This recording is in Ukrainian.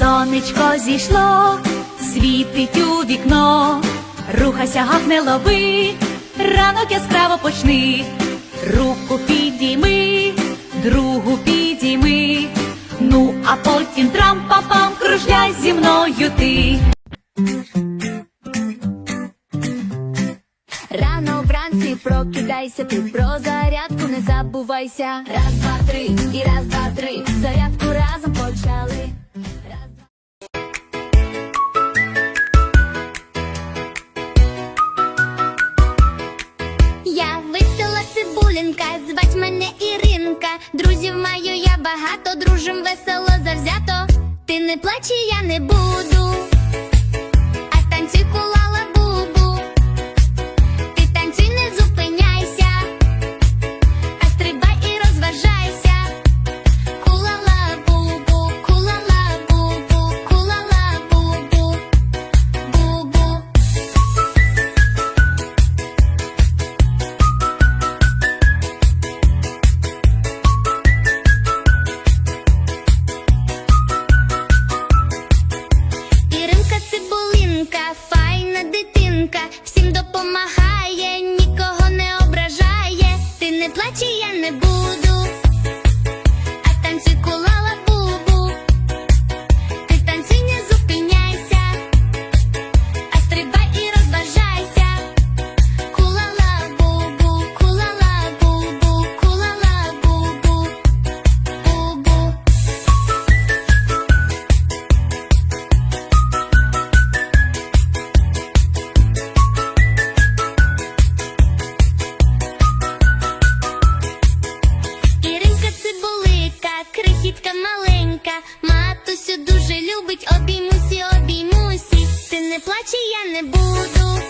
Сонечко зійшло, світить у вікно, рухайся, гак не лови, ранок яскраво почни, руку підійми, другу підійми, ну а потім трам-па-пам, кружляй зі мною ти. Рано вранці прокидайся, ти про зарядку не забувайся. Раз, два, три, і раз, два, три. Зарядку разом почали. Цибулінка, звать мене Іринка. Друзів маю я багато, дружим весело завзято. Ти не плач, я не буду. А танцюй кулала файна дитинка, всім допомагає, нікого не ображає. Ти не плач, я не буду. А танцюй кулала крихітка маленька, матусю дуже любить, обіймусі, обіймусі. Ти не плач, я не буду,